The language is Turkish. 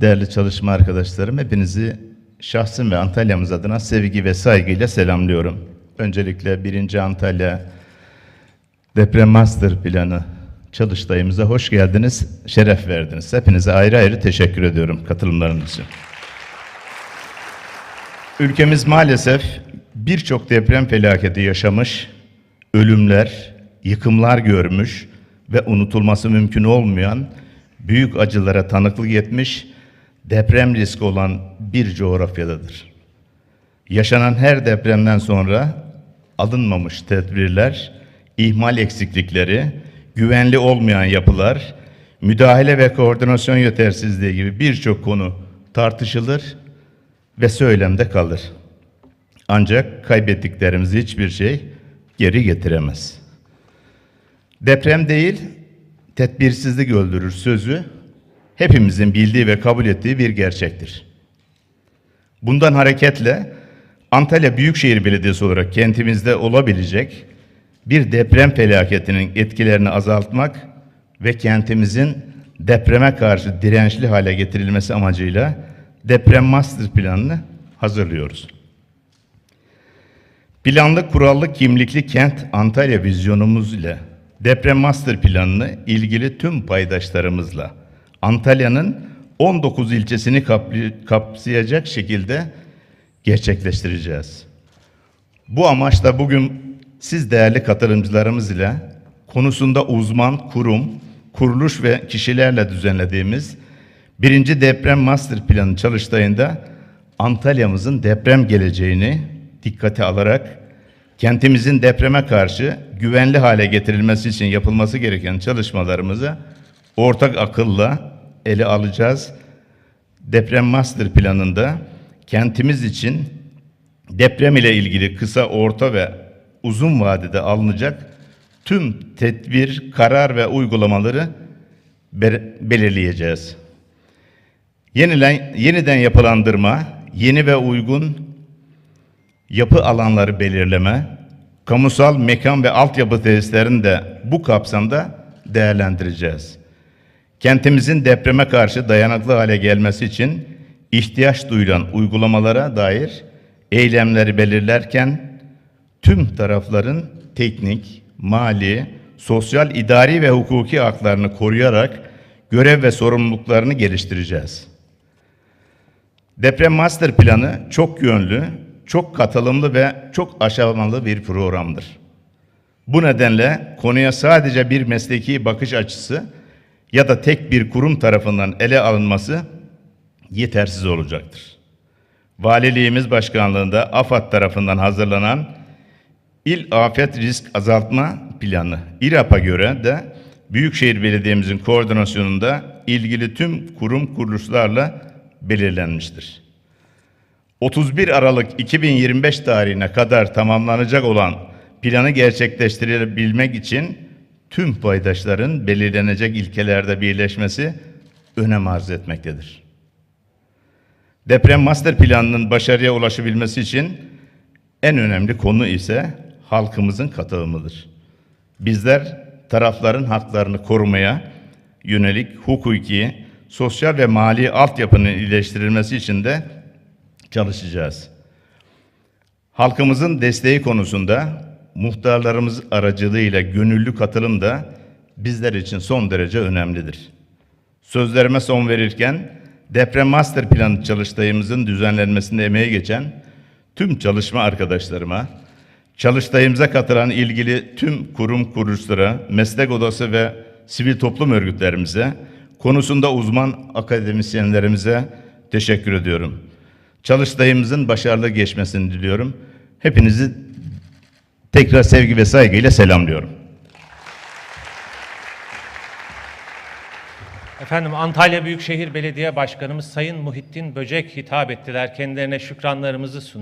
Değerli çalışma arkadaşlarım, hepinizi şahsım ve Antalya'mız adına sevgi ve saygıyla selamlıyorum. Öncelikle 1. Antalya Deprem Master Planı çalıştayımıza hoş geldiniz, şeref verdiniz. Hepinize ayrı ayrı teşekkür ediyorum katılımlarınız için. Ülkemiz maalesef birçok deprem felaketi yaşamış, ölümler, yıkımlar görmüş ve unutulması mümkün olmayan büyük acılara tanıklık etmiş, deprem riski olan bir coğrafyadadır. Yaşanan her depremden sonra alınmamış tedbirler, ihmal eksiklikleri, güvenli olmayan yapılar, müdahale ve koordinasyon yetersizliği gibi birçok konu tartışılır ve söylemde kalır. Ancak kaybettiklerimizi hiçbir şey geri getiremez. Deprem değil, tedbirsizlik öldürür sözü hepimizin bildiği ve kabul ettiği bir gerçektir. Bundan hareketle Antalya Büyükşehir Belediyesi olarak kentimizde olabilecek bir deprem felaketinin etkilerini azaltmak ve kentimizin depreme karşı dirençli hale getirilmesi amacıyla deprem master planını hazırlıyoruz. Planlı, kurallı, kimlikli kent Antalya vizyonumuz ile deprem master planını ilgili tüm paydaşlarımızla Antalya'nın 19 ilçesini kapsayacak şekilde gerçekleştireceğiz. Bu amaçla bugün siz değerli katılımcılarımız ile konusunda uzman kurum, kuruluş ve kişilerle düzenlediğimiz birinci deprem master planı çalıştayında Antalya'mızın deprem geleceğini dikkate alarak kentimizin depreme karşı güvenli hale getirilmesi için yapılması gereken çalışmalarımızı ortak akılla ele alacağız. Deprem master planında kentimiz için deprem ile ilgili kısa, orta ve uzun vadede alınacak tüm tedbir, karar ve uygulamaları be- belirleyeceğiz. Yenilen, yeniden yapılandırma, yeni ve uygun yapı alanları belirleme, kamusal mekan ve altyapı tesislerini de bu kapsamda değerlendireceğiz. Kentimizin depreme karşı dayanıklı hale gelmesi için ihtiyaç duyulan uygulamalara dair eylemleri belirlerken tüm tarafların teknik, mali, sosyal, idari ve hukuki haklarını koruyarak görev ve sorumluluklarını geliştireceğiz. Deprem Master Planı çok yönlü, çok katılımlı ve çok aşamalı bir programdır. Bu nedenle konuya sadece bir mesleki bakış açısı ya da tek bir kurum tarafından ele alınması yetersiz olacaktır. Valiliğimiz Başkanlığında AFAD tarafından hazırlanan İl Afet Risk Azaltma Planı İRAP'a göre de Büyükşehir Belediye'mizin koordinasyonunda ilgili tüm kurum kuruluşlarla belirlenmiştir. 31 Aralık 2025 tarihine kadar tamamlanacak olan planı gerçekleştirebilmek için tüm paydaşların belirlenecek ilkelerde birleşmesi önem arz etmektedir. Deprem master planının başarıya ulaşabilmesi için en önemli konu ise halkımızın katılımıdır. Bizler tarafların haklarını korumaya yönelik hukuki, sosyal ve mali altyapının iyileştirilmesi için de çalışacağız. Halkımızın desteği konusunda muhtarlarımız aracılığıyla gönüllü katılım da bizler için son derece önemlidir. Sözlerime son verirken deprem master planı çalıştayımızın düzenlenmesinde emeği geçen tüm çalışma arkadaşlarıma, çalıştayımıza katılan ilgili tüm kurum kuruluşlara, meslek odası ve sivil toplum örgütlerimize, konusunda uzman akademisyenlerimize teşekkür ediyorum. Çalıştayımızın başarılı geçmesini diliyorum. Hepinizi tekrar sevgi ve saygıyla selamlıyorum. Efendim Antalya Büyükşehir Belediye Başkanımız Sayın Muhittin Böcek hitap ettiler. Kendilerine şükranlarımızı sunuyoruz.